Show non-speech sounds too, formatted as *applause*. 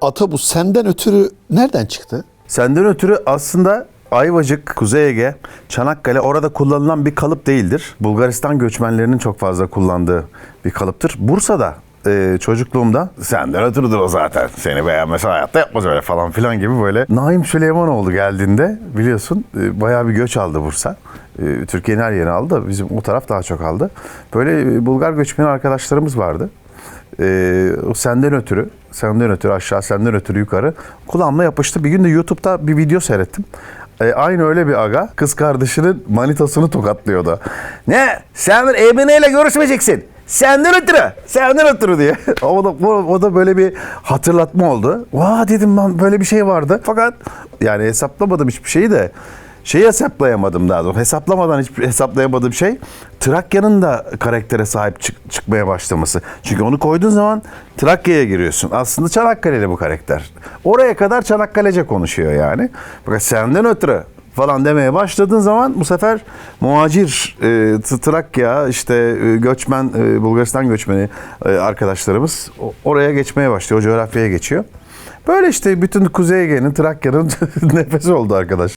Ata bu senden ötürü nereden çıktı? Senden ötürü aslında Ayvacık, Kuzey Ege, Çanakkale orada kullanılan bir kalıp değildir. Bulgaristan göçmenlerinin çok fazla kullandığı bir kalıptır. Bursa'da e, çocukluğumda senden ötürüdür o zaten. Seni beğenmese hayatta yapmaz öyle falan filan gibi böyle. Naim Süleymanoğlu geldiğinde biliyorsun e, bayağı bir göç aldı Bursa. E, Türkiye'nin her yerini aldı. Bizim o taraf daha çok aldı. Böyle e, Bulgar göçmen arkadaşlarımız vardı. O senden ötürü, senden ötürü aşağı, senden ötürü yukarı kulağıma yapıştı. Bir gün de YouTube'da bir video seyrettim. Ee, aynı öyle bir aga kız kardeşinin manitasını tokatlıyordu. Ne? Sen Emine ile görüşmeyeceksin. Senden ötürü, senden ötürü diye. *laughs* o, da, o, o da böyle bir hatırlatma oldu. Vaa dedim ben böyle bir şey vardı. Fakat yani hesaplamadım hiçbir şeyi de şeyi hesaplayamadım daha doğrusu. Hesaplamadan hiç hesaplayamadığım şey Trakya'nın da karaktere sahip çık- çıkmaya başlaması. Çünkü onu koyduğun zaman Trakya'ya giriyorsun. Aslında Çanakkale'li bu karakter. Oraya kadar Çanakkale'ce konuşuyor yani. Fakat senden ötürü falan demeye başladığın zaman bu sefer muhacir e, Trakya işte e, göçmen e, Bulgaristan göçmeni e, arkadaşlarımız oraya geçmeye başlıyor. O coğrafyaya geçiyor. Böyle işte bütün Kuzey Ege'nin Trakya'nın *laughs* nefesi oldu arkadaş.